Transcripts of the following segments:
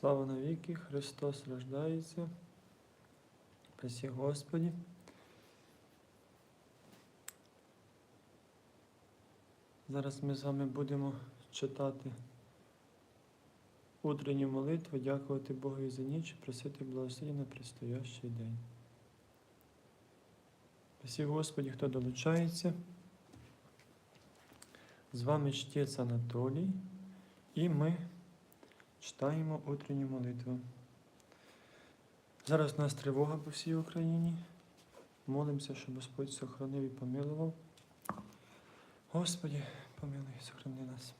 Слава навіки, Христос рождається. Спасі Господі. Зараз ми з вами будемо читати утренню молитву, дякувати Богу за ніч, просити благословення на предстоящий день. Спасі Господі, хто долучається. З вами чтець Анатолій, і ми читаємо утренню молитву. Зараз у нас тривога по всій Україні. Молимося, щоб Господь сохранив і помилував. Господі, помилуй, сохрани нас.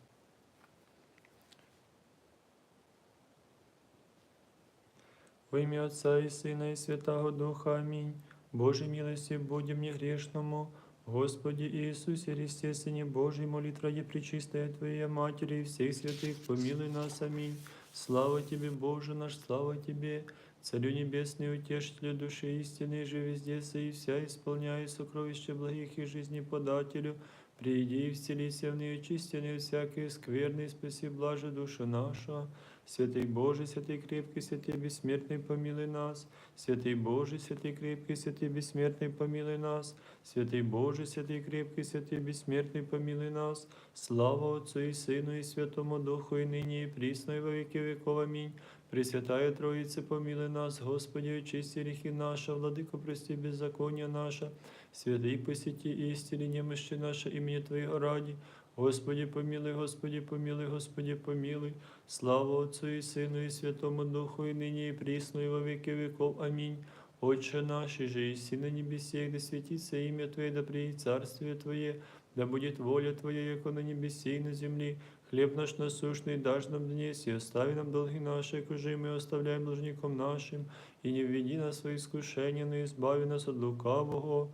Во ім'я Отця і Сина, і Святого Духа. Амінь. Боже милості, будем мне грешному. Господи Иисусе Христе, Сыне Божий, моли Троє Пречистая Твоя Матери и всех святых, помилуй нас. Аминь. Слава Тебе, Боже наш, слава Тебе, Царю Небесный, утешителю души истины, же везде и вся исполняя сокровища благих и жизни подателю, приди и вселися в неочистенные всякие скверные, спаси блаже душу нашу. Святый Боже, святый крепкий, святый бессмертный, помилуй нас. Святый Боже, святый крепкий, святый бессмертный, помилуй нас. Святый Боже, святый крепкий, святый бессмертный, помилуй нас. Слава Отцу и Сыну и Святому Духу, и ныне и присно, и во веки веков. Аминь. Пресвятая Троица, помилуй нас, Господи, очисти грехи наши, Владыко, прости беззаконие наше, святых посети и исцели немощи наше имени Твоего ради. Господи, помилуй, Господи, помилуй, Господи, помилуй. Слава Отцу и Сыну и Святому Духу, и ныне и присно, и во веки веков. Аминь. Отче наш, и же и на небесех, да светится имя Твое, да приедет царствие Твое, да будет воля Твоя, яко на небесе и на земле. Хлеб наш насущный дашь нам днес, и остави нам долги наши, як уже и мы оставляем должником нашим, и не введи нас в свои искушения, но избави нас от лукавого.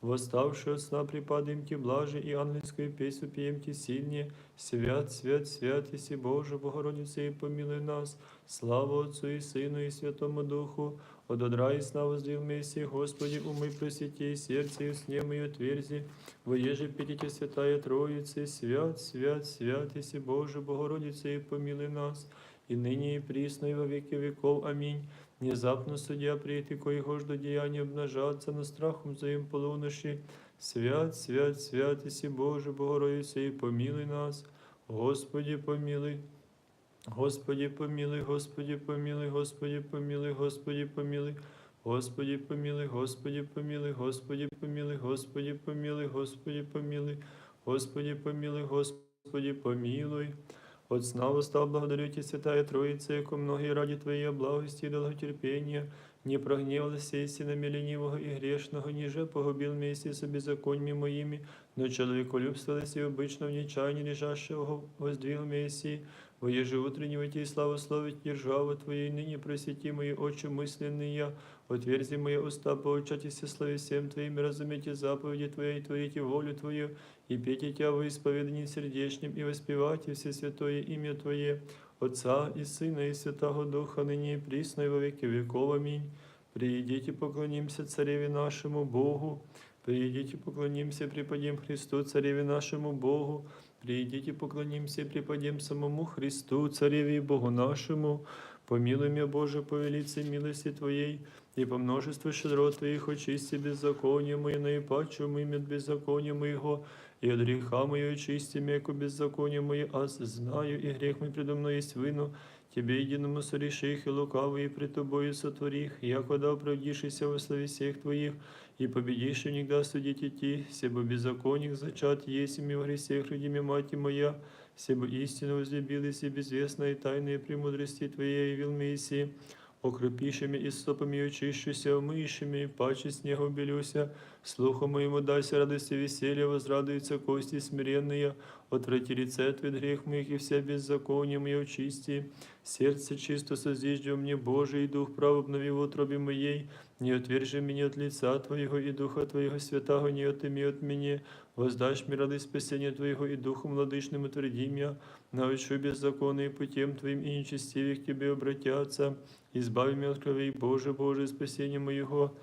Восставши от сна припадаем Ти блаже, и ангельскую песню пьем Ти сильнее. Свят, свят, свят, Иси Боже, Богородице, и помилуй нас. Слава Отцу и Сыну и Святому Духу. От одра и сна воздвиг Мессии, Господи, умы просвети, и сердце и сне мое отверзи. Воеже пятите Святая Троица, свят, свят, свят, Иси Боже, Богородице, и помилуй нас. И ныне и присно, и во веки веков. Аминь. Внезапно судья прийти, коего до деяния обнажаться на страхом своим полуноши. Свят, свят, свят, Иси Боже, Богородице, и помилуй нас. Господи, помилуй. Господи, помилуй, Господи, помилуй, Господи, помилуй, Господи, помилуй. Господи, помилуй, Господи, помилуй, Господи, помилуй, Господи, помилуй, Господи, помилуй, Господи, помилуй, Господи, помилуй. От сна восстал, благодарю Тебя, Святая Троица, яко многие ради Твоей благости и долготерпения, не прогневался истина ленивого и грешного, ниже погубил вместе с беззакониями моими, но человеколюбствовались и обычно в нечаянии лежащего воздвиг Мессии, воеже утреннего Тебе славословить державу Твоей, ныне просвети мои очи мысленные, отверзи мои уста, поучайтесь славе всем Твоим, разумейте заповеди Твои, творите волю Твою, и пейте Тебя во исповедании сердечным, и воспевайте все святое имя Твое, Отца и Сына и Святого Духа, ныне и присно и во веки веков. Аминь. Приидите, поклонимся Цареве нашему Богу. Приидите, поклонимся, преподем Христу, Цареве нашему Богу. Приидите, поклонимся и преподем самому Христу, Цареве и Богу нашему. Помилуй меня, Боже, по велице милости Твоей, и по множеству щедрот Твоих очисти беззаконие мое, наипаче имя беззакония моего, и от греха моего очисти меку беззаконие мое, аз знаю, и грех мой предо мной есть вину, Тебе единому сореших и лукавый, и пред Тобою сотворих, якода оправдишися во славе всех Твоих, и победишь никогда судить идти, себо беззаконник зачат есть ими в гресех, родиме мать моя, себо истину возлюбились и безвестные тайные премудрости Твоей явил Мессии, окропишими и стопами очищуся, умышими, паче снегом белюся, слуху моему дайся радости веселья, возрадуются кости смиренные, отврати лице от грех моих и вся беззаконие мое очисти, сердце чисто созижди мне, Боже, и дух прав обнови в утробе моей, не отвержи меня от лица Твоего и Духа Твоего Святого, не отыми от меня, воздашь мне радость спасения Твоего и Духом владычным утверди меня, научу беззаконные путем Твоим и нечестивых к Тебе обратятся, избави меня от крови, Боже, Боже, спасение моего.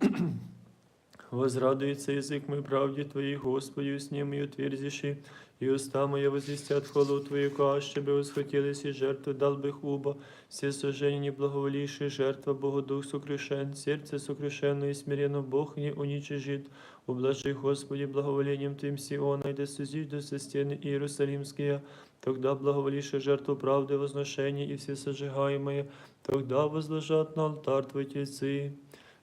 Возрадуется язык мой правде Твоей, Господи, с ним и утвердиши, и уста мои возвестят хвалу Твою, каще бы восхотелись и жертвы дал бы хуба, все сожжения неблаговолившие, жертва Богу Дух сокрушен, сердце сокрушенно и смиренно Бог не уничижит. Ублажи, Господи, благоволением Твоим Сиона, и да сузидут со стены Иерусалимские, тогда благоволившие жертву правды возношения и все сожигаемые, тогда возложат на алтарь Твой тельцы.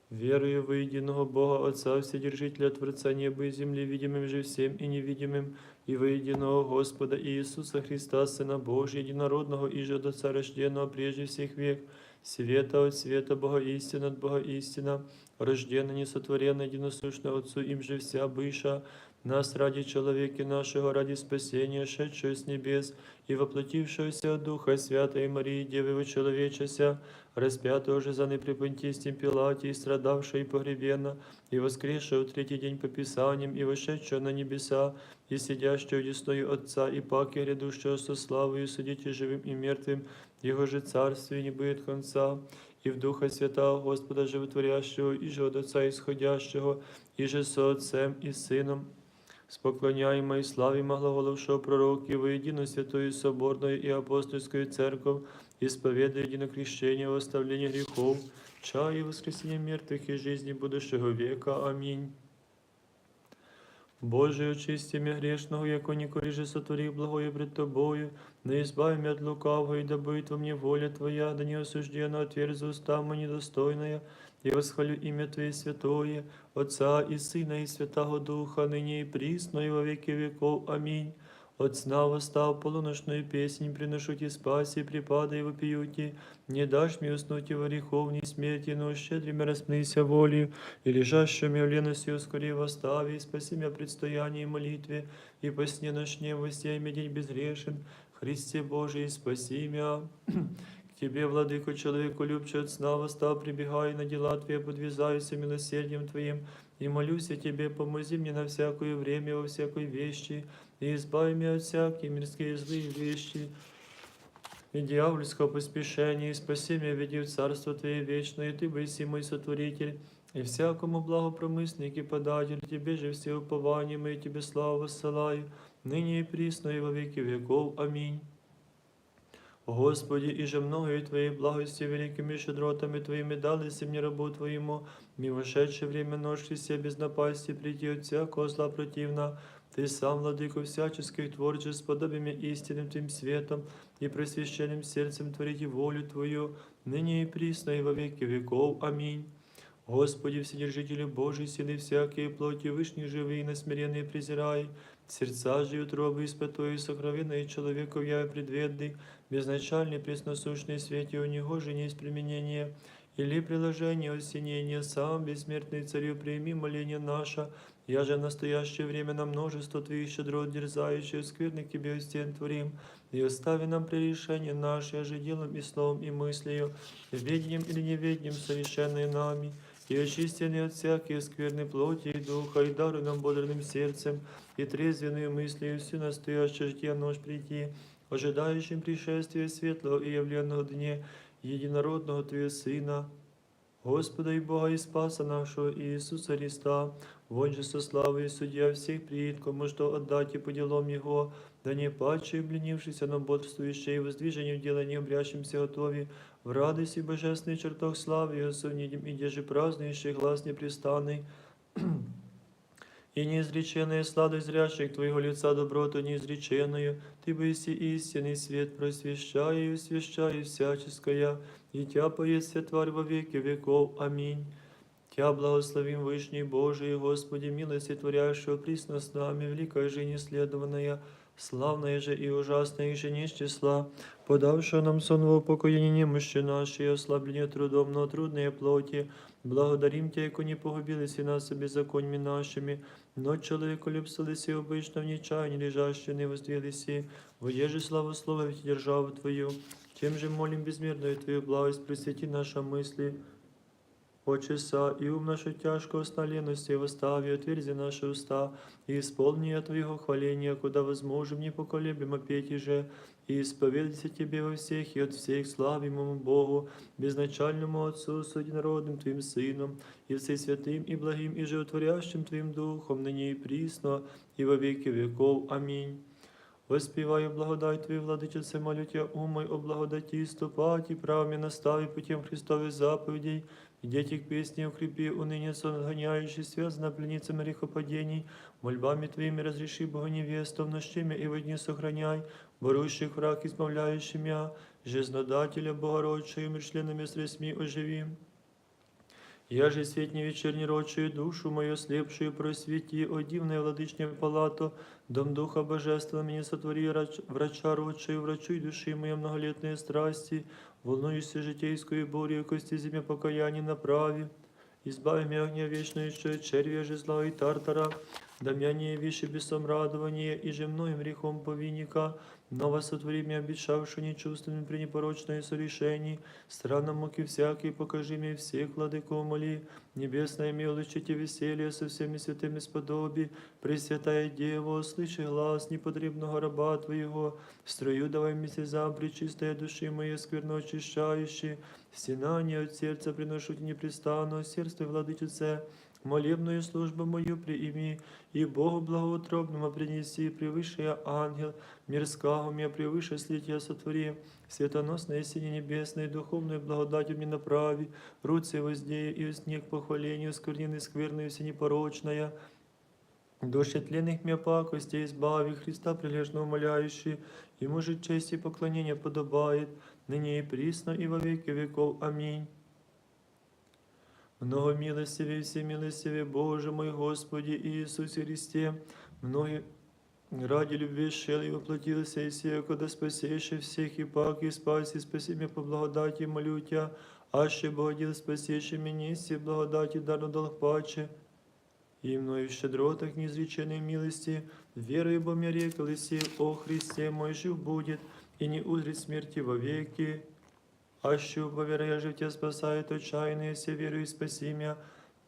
Верую в единого Бога Отца, Вседержителя Творца неба и земли, видимым же всем и невидимым, и во единого Господа Иисуса Христа, Сына Божия, единородного и же от Отца рожденного прежде всех век, света от света, Бога истина от Бога истина, рожденный, несотворенный, единосущный Отцу, им же вся быша, нас ради человека нашего, ради спасения, шедшего с небес, и воплотившегося от Духа Святой Марии, Девы Вочеловечася, распятого же за непрепонтистем Пилате, и страдавшего и погребенно, и воскресшего в третий день по Писаниям, и вошедшего на небеса, и сидящего десною Отца, и паки грядущего со славою, судите живым и мертвым, Его же царствие не будет конца, и в Духа Святого Господа Животворящего, и же от Отца исходящего, и же со Отцем и Сыном, с поклоняемой славимо глаголовшего пророки воедино святою соборною и апостольскую церковь, исповедуя единокрещение в оставлении грехов, чая и воскресения мертвых и жизни будущего века. Аминь. Боже, очисти мя грешного, яко николи же сотворив благое пред Тобою, не избави меня от лукавого, и да будет во мне воля Твоя, да не осужденно отверзи уста мои недостойная, и восхвалю имя Твое святое, Отца и Сына и Святого Духа, ныне и присно, и во веки веков. Аминь. От сна восстав полуношную песнь, приношу Ти спаси, припада и вопиюти, не дашь мне уснуть и во греховней смерти, но щедрыми распнися волею, и лежащими в лености ускори восстави, и спаси меня в предстоянии и молитве, и по сне ночне во сей день безгрешен, Христе Божий, спаси меня. К Тебе, владыко, человеку любче от сна восстав, прибегаю на дела Твои, подвязаюся милосердием Твоим, и молюсь о Тебе, помози мне на всякое время, во всякой вещи, и избави меня от всякие мирские злые вещи, и дьявольского поспешения, и спаси меня, веди в Царство Твое вечное, и Ты быси мой сотворитель, и всякому благопромысник и податель, Тебе же все упования мои, Тебе славу воссылаю, ныне и присно, и во веки веков. Аминь. Господи, и же многою Твоей благости великими щедротами Твоими дались мне рабу Твоему, ми вошедшее время ношли себе без напасти, прийти от всякого зла противна, Ты сам, владыко всяческих творчеств, подобиями истинным Твоим светом и просвященным сердцем творите волю Твою, ныне и присно, и во веки веков. Аминь. Господи, Вседержителю Божий, силы всякие плоти, вышних живые, насмиренные презирай, сердца же и утробы испытуя сокровенные человеку я предведный, безначальный пресносущный свете у него же не есть применение, или приложение осенения, сам, бессмертный царю, прими моление наше, я же в настоящее время на множество Твоих щедрот дерзающих, скверных Тебе стен творим, и остави нам пререшение наше, я же делом и словом и мыслью, ведением или неведением совершенное нами, и очистенный от всякие скверной плоти и духа, и даруй нам бодрым сердцем, и трезвенную мыслью всю настоящее житие нож прийти, ожидающим пришествия светлого и явленного дне, единородного Твоего Сына, Господа и Бога и Спаса нашего Иисуса Христа, вон же со славой судья всех приид, кому что отдать и по делам Его, да не паче, обленившийся, но бодрствующий, воздвижением дела не обрящимся готови, в радости божественной чертах славы, и осудним, и деже празднующий глаз непрестанный, и неизреченная сладость зрящих Твоего лица доброту неизреченную, Ты быси истинный свет, просвещай и освящай всяческая, и Тя поесть тварь во веки веков. Аминь. Тя благословим Вышний Божий, Господи, милости творящего присно с нами, великая же неследованная, славная же и ужасная же не из числа, подавшая нам сон в упокоение немощи нашей, и ослабление трудом, но трудные плоти, Благодарим Тя, яко не погубились и нас беззаконьми нашими, но человеколюбствовались и обычно в нечаянии лежащие не воздвились, воеже славословить державу Твою, тем же молим безмерную Твою благость, просвети наши мысли, Очеса и ум нашу тяжко остановленности восстави, отверзи наши уста, и исполни от Твоего хваления, куда возможем, непоколебимо петь и же, и исповедайся Тебе во всех и от всех славимому Богу, безначальному Отцу, с единородным Твоим Сыном, и всей святым и благим и животворящим Твоим Духом, ныне и присно, и во веки веков. Аминь. Воспіваю благодать Твою, владичице, молю Тя, умой о благодаті, ступати, правами настави путем Христових заповедей, дети к песне укрепи, уныне сон отгоняющий, связана пленницами рехопадений, мольбами Твоими разреши Бога невесту, в нощиме и во дни сохраняй, борущих враг, избавляющий мя, жизнодателя мир членами средствами оживим. Я же светни вечерней рочую душу мою слепшую просвети, о дивная владычня палато, дом Духа Божественного мне сотвори, врача рочую, врачуй души моей многолетные страсти, волнуюся житейскую бурю, кости земля покаяния направи. Избави меня огня вечную, червя же зла и тартара, да меня не виши бесом радование, и же мною грехом повинника, Ново сотвори меня, обещавшую нечувственным при непорочное сорешении, странам муки всякие, покажи мне всех, владыко, моли, небесное милостите веселье со всеми святыми сподоби, Пресвятая Дева, слыши глаз непотребного раба Твоего, строю давай мне слезам пречистая души моей, скверно очищающей, стенание от сердца приношу тебе непрестанно, сердце владычице, молебную службу мою приими, и Богу благоутробному принеси, превыше ангел, мирского меня превыше слития сотвори, светоносное сине небесное, духовную благодатью мне направи, руцы воздея и снег похвалению, сквернины скверную всенепорочная, Души тленных мя пакости избави, Христа прилежно умоляющий, Ему же честь и поклонение подобает, ныне и присно, и во веки веков. Аминь. Много милостивый, всемилостивый Боже мой Господи Иисусе Христе, многие ради любви шел и воплотился и сия, когда спасешь всех и пак и спаси, спаси меня по благодати, молю Тя, аще Богодил спасешь меня, все благодати дарно дал паче, и мною в щедротах неизреченной милости, верою бо мне рекалися, о Христе мой жив будет, и не узрит смерти вовеки А що поверя життя спасает отчаянные, все верую спаси меня,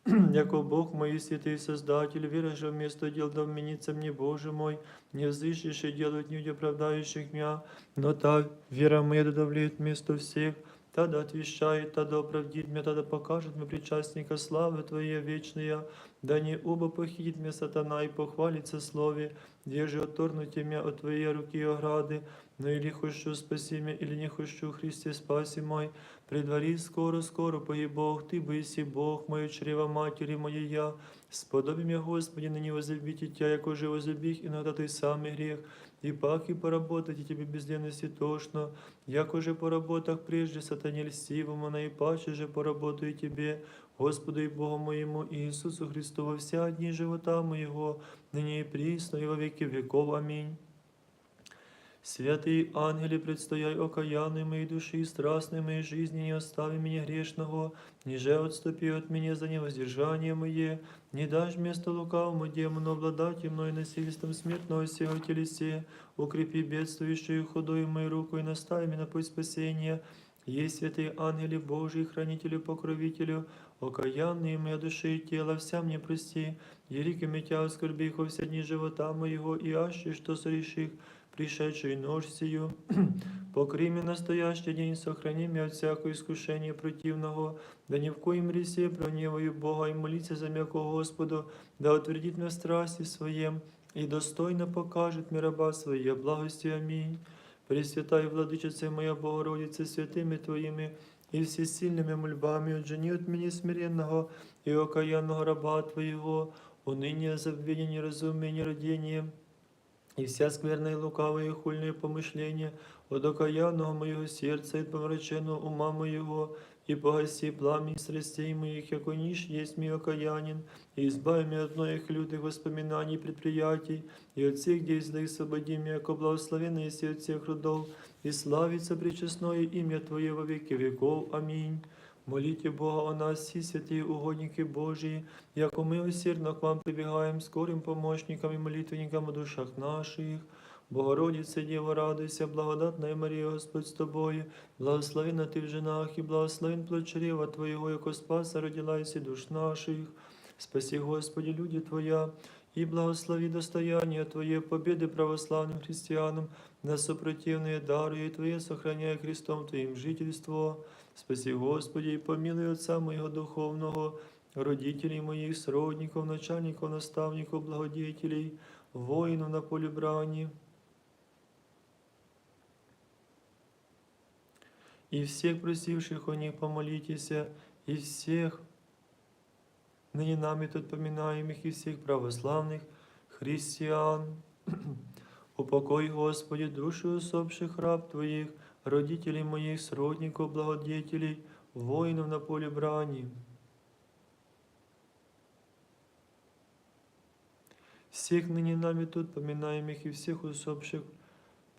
яко Бог мой святый Создатель, вера же вместо дел да вменится мне, Боже мой, не взыщешь и делают люди оправдающих меня, но та вера моя да давлеет вместо всех, та да отвещает, та да оправдит меня, та да покажет мне причастника славы Твоей вечная, да не оба похитит меня сатана и похвалится слове, где же отторнуть меня от Твоей руки и ограды, но или хочу спаси меня, или не хочу, Христе, спаси мой, предвари скоро, скоро погиб Бог, Ты боиси Бог, мою чрева матери моей я, сподоби меня, Господи, ныне возлюбить Тя, яко же возлюбих, иногда Ты самый грех, и пак и поработать, и Тебе безденности тошно, яко же по работах прежде сатане льстивому, наипаче же поработаю Тебе, Господу и Богу моему Иисусу Христу во вся дни живота моего, ныне и присно, и во веки веков. Аминь. Святый ангеле, предстояй окаянной моей души и страстной моей жизни, не остави меня грешного, ниже отступи от меня за невоздержание мое, не дашь место лукавому демону обладать и мной насильством смертного сего телесе, укрепи бедствующую худою мою руку и настави меня на путь спасения, есть святые ангели Божии, хранителю, покровителю, окаянные моя души и тело, вся мне прости, великими тя оскорбих во все дни живота моего, и аще, что сореших, пришедший нож сию, покри мне настоящий день, сохрани меня от всякого искушения противного, да ни в коем ресе проневаю Бога и молиться за мягкого Господу, да утвердит меня в страсти своем, и достойно покажет мне раба своей благости. Аминь. Пресвятая Владычица моя Богородице, святыми Твоими и всесильными мольбами, отжени от меня смиренного и окаянного раба Твоего, уныние, забвение, неразумие, нерадение, и вся скверная и лукавая и хульные помышления от окаянного моего сердца и от помраченного ума моего, и погаси пламень страстей моих, яко ниш есть мой окаянин, и избави меня от многих лютых воспоминаний и предприятий, и от всех действий освободи меня, яко благословенный есть от всех родов, и славится пречестное имя Твое во веки веков. Аминь. Молите Бога о нас, всі святі угодники Божії, яко ми усердно к вам прибігаємо скорим помощникам і молитвенникам у душах наших. Богородице, Діво, радуйся, благодатна Марія, Господь з тобою, благословена ти в женах, і благословен плод чрева Твоєго, яко спаса родилася душ наших. Спаси, Господи, люди Твоя, и благослови достояние Твое, победы православным христианам, на сопротивные дары Твои, сохраняя Христом Твоим жительство. Спаси, Господи, і помилуй Отця моєго духовного, родителей моїх, сродників, начальників, наставників, благодетелей, воїну на полі брані. И всех просивших у них помолитесь, і всіх нині нами тут поминаемых, і всіх православних християн, Упокой, Господи, души усопших раб Твоїх родителей моих, сродников, благодетелей, воинов на поле брани. Всех ныне нами тут поминаемых и всех усопших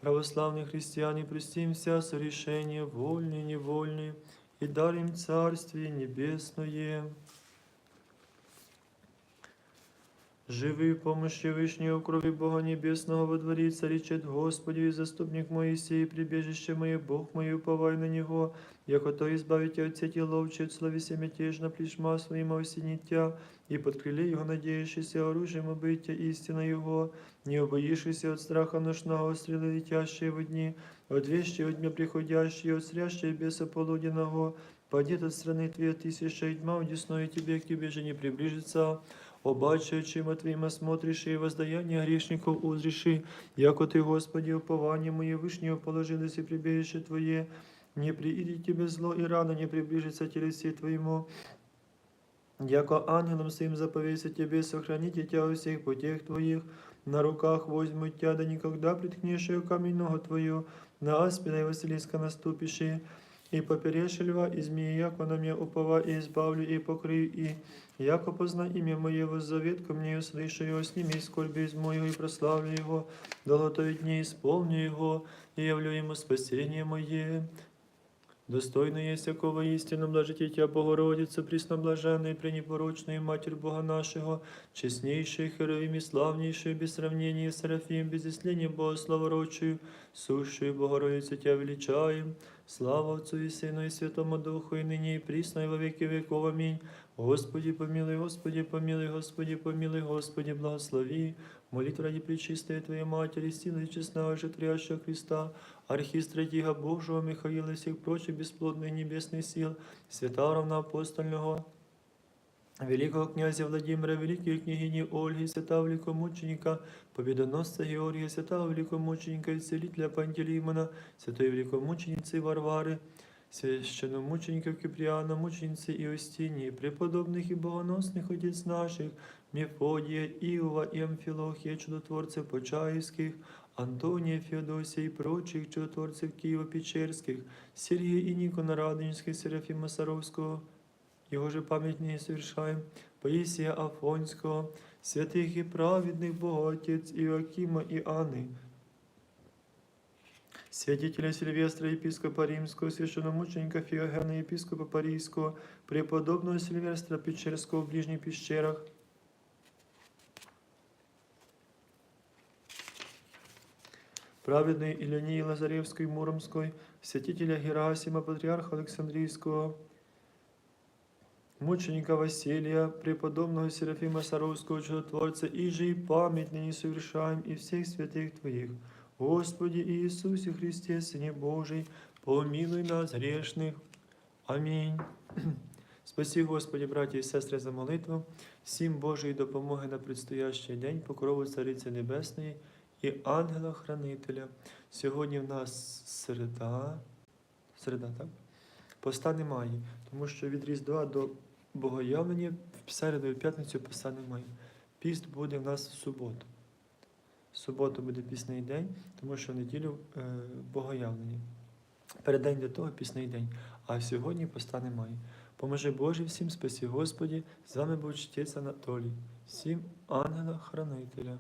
православных христиан, и простим вся сорешения, вольные, невольные, и дарим Царствие Небесное. Живи в помощи Вышнего крови Бога Небесного во дворе царичет Господи, и заступник Моисей, прибежище мое, Бог мой, уповай на Него, яко то избавите от сети ловчи, от словеся мятежно плешма своим осенитя, и под крыле Его надеющийся оружием обытия истина Его, не убоишься от страха ношного стрелы летящие в дни, от вещи от дня приходящие, от срящие беса полуденного, падет от страны Твоей тысяча и тьма, удесную Тебе, к Тебе же не приближится, Обаче очима Твоїми і воздаяння грішників узріши, яко Ты, Господи, упование моє вишнього положилось и прибежище Твое, не приидет Тебе зло, и рано не приближится телесе Твоему, Яко ангелом своим заповеся Тебе, сохраните Тебя во всех путях Твоих, на руках возьмут Тебя, да никогда приткнешь ее камень ногу Твою, на аспида и Василиска наступиши, и поперешь льва, и змеи, яко на меня упова, и избавлю, и покрию, и яко позна имя Мое, воззовет ко мне, и услышу его, сними скорби из моего, и прославлю его, долготой дней исполню его, и явлю ему спасение мое. Достойно есть всякого истину, блажите Тебя, Богородица, пресноблаженная и пренепорочная Матерь Бога нашего, честнейшая, херовим и славнейшая, без сравнения Серафим, без исления Бога славорочию, сущую Богородицу Тебя величаем. Слава Отцу и Сыну и Святому Духу, и ныне и присно, и во веки веков. Аминь. Господи, помилуй, Господи, помилуй, Господи, помилуй, Господи, благослови. Молитва ради Пречистой Твоей Матери, силы и честного Житрящего Христа, архистратига Божьего Михаила и всех прочих бесплодных небесных сил, свята равноапостольного, Великого князя Владимира, великої княгині Ольги, святого великомученика, победоносця Георгія, святого великомученика і целителя Пантелеймона, святої великомучениці Варвари, священномучеників Кипріана, мучениці Іостінії, преподобних і богоносних отець наших, Мефодія, Іова і Амфілохія, чудотворців Почаївських, Антонія, Феодосія і прочих чудотворців Києво-Печерських, Сергія і Нікона Радонежських, Серафіма Саровського, його же пам'ять не совершаем, Паїсія Афонського, святих і праведних Боготець Іоакима і Анни, святителя Сильвестра, епископа Римского, священномученика Феогена, епископа Парийского, преподобного Сильвестра Печерского в ближних пещерах, праведной Ильянии Лазаревской, Муромской, святителя Герасима, патриарха Александрийского, мученика Василия, преподобного Серафима Саровского чудотворца, и же и память ныне совершаем и всех святых Твоих. Господи Иисусе Христе, Сыне Божий, помилуй нас грешных. Амінь. Спасі, Господи, браті і сестри, за молитву, всім Божої допомоги на предстоящий день, покрову Цариці Небесної і ангела-хранителя. Сьогодні в нас середа, середа, так? Поста немає, тому що від Різдва до Богоявлення в середу і в п'ятницю поста немає. Піст буде в нас в суботу. В суботу буде пісний день, тому що в неділю е, Богоявлення. Передень до того пісний день, а сьогодні поста немає. Поможи Боже всім, спасі Господі, з вами був чтець Анатолій, всім ангела-хранителя.